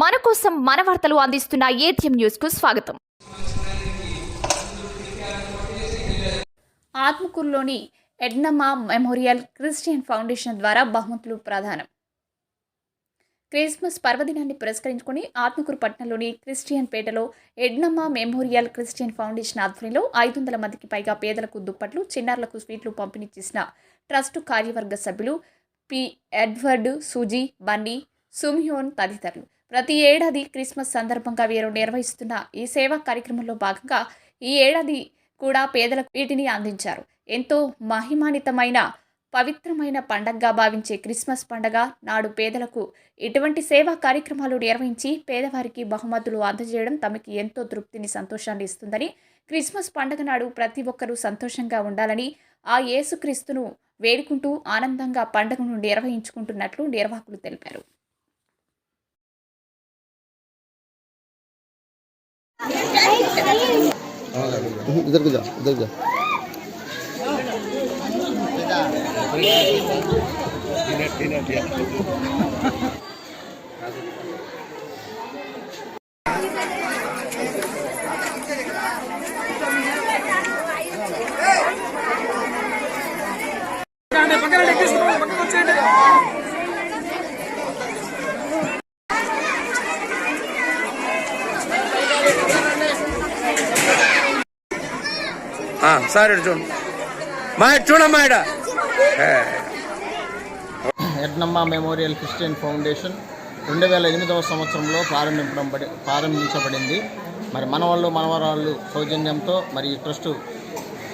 మన కోసం మన వార్తలు అందిస్తున్న ఏటీఎం న్యూస్కు స్వాగతం. ఆత్మకూరులోని ఎడ్నమా మెమోరియల్ క్రిస్టియన్ ఫౌండేషన్ ద్వారా బహుమతులు ప్రధానం క్రిస్మస్ పర్వదినాన్ని పురస్కరించుకుని ఆత్మకూరు పట్టణంలోని క్రిస్టియన్ పేటలో ఎడ్నమ్మ మెమోరియల్ క్రిస్టియన్ ఫౌండేషన్ ఆధ్వర్యంలో ఐదు వందల మందికి పైగా పేదలకు దుప్పట్లు చిన్నారులకు స్వీట్లు పంపిణీ చేసిన ట్రస్ట్ కార్యవర్గ సభ్యులు పి. ఎడ్వర్డ్ సుజీ బన్నీ సుమ్హ్యోన్ తదితరులు. ప్రతి ఏడాది క్రిస్మస్ సందర్భంగా వీరు నిర్వహిస్తున్న ఈ సేవా కార్యక్రమంలో భాగంగా ఈ ఏడాది కూడా పేదలకు వీటిని అందించారు. ఎంతో మహిమానితమైన పవిత్రమైన పండగగా భావించే క్రిస్మస్ పండగ నాడు పేదలకు ఇటువంటి సేవా కార్యక్రమాలు నిర్వహించి పేదవారికి బహుమతులు అందజేయడం తమకి ఎంతో తృప్తిని సంతోషాన్ని ఇస్తుందని క్రిస్మస్ పండగ నాడు ప్రతి ఒక్కరూ సంతోషంగా ఉండాలని ఆ యేసుక్రీస్తును వేడుకుంటూ ఆనందంగా పండుగను నిర్వహించుకుంటున్నట్లు నిర్వాహకులు తెలిపారు इधर को जा इधर जा ఆ, సార్ చూడు మా చూడమ్మా ఇడ ఎడ్నమ్మ మెమోరియల్ క్రిస్టియన్ ఫౌండేషన్ రెండు వేల ఎనిమిదవ సంవత్సరంలో ప్రారంభించబడి ప్రారంభించబడింది. మరి మనవాళ్ళు మనవరాళ్ళు సౌజన్యంతో మరి ఈ ట్రస్టు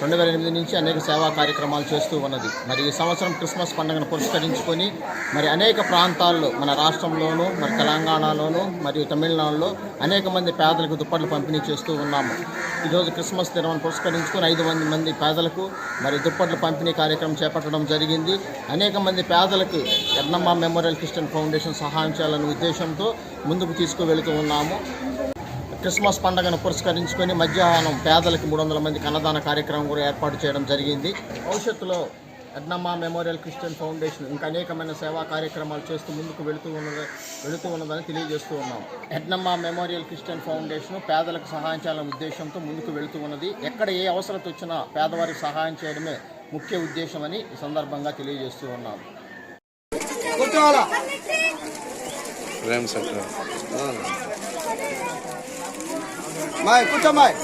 రెండు వేల ఎనిమిది నుంచి అనేక సేవా కార్యక్రమాలు చేస్తూ ఉన్నది. మరి ఈ సంవత్సరం క్రిస్మస్ పండుగను పురస్కరించుకొని మరి అనేక ప్రాంతాల్లో మన రాష్ట్రంలోనూ మరి తెలంగాణలోనూ మరియు తమిళనాడులో అనేక మంది పేదలకు దుప్పట్లు పంపిణీ చేస్తూ ఉన్నాము. ఈరోజు క్రిస్మస్ దినం పురస్కరించుకొని ఐదు మంది మంది పేదలకు మరి దుప్పట్లు పంపిణీ కార్యక్రమం చేపట్టడం జరిగింది. అనేక మంది పేదలకు ఎర్నమ్మ మెమోరియల్ క్రిస్టియన్ ఫౌండేషన్ సహాయం చేయాలనే ఉద్దేశంతో ముందుకు తీసుకువెళుతూ ఉన్నాము. క్రిస్మస్ పండుగను పురస్కరించుకొని మధ్యాహ్నం పేదలకు మూడు వందల మందికి అన్నదాన కార్యక్రమం కూడా ఏర్పాటు చేయడం జరిగింది. భవిష్యత్తులో ఎడ్నమ్మ మెమోరియల్ క్రిస్టియన్ ఫౌండేషన్ ఇంకా అనేకమైన సేవా కార్యక్రమాలు చేస్తూ ముందుకు వెళుతూ ఉన్నది వెళుతూ ఉన్నదని తెలియజేస్తూ ఉన్నాం. ఎడ్నమ్మ మెమోరియల్ క్రిస్టియన్ ఫౌండేషన్ పేదలకు సహాయం చేయాలనే ఉద్దేశంతో ముందుకు వెళుతూ ఉన్నది. ఎక్కడ ఏ అవసరత వచ్చినా పేదవారికి సహాయం చేయడమే ముఖ్య ఉద్దేశమని ఈ సందర్భంగా తెలియజేస్తూ ఉన్నాం. ప్రేమ్ మాయ్ కూర్చో మాయ్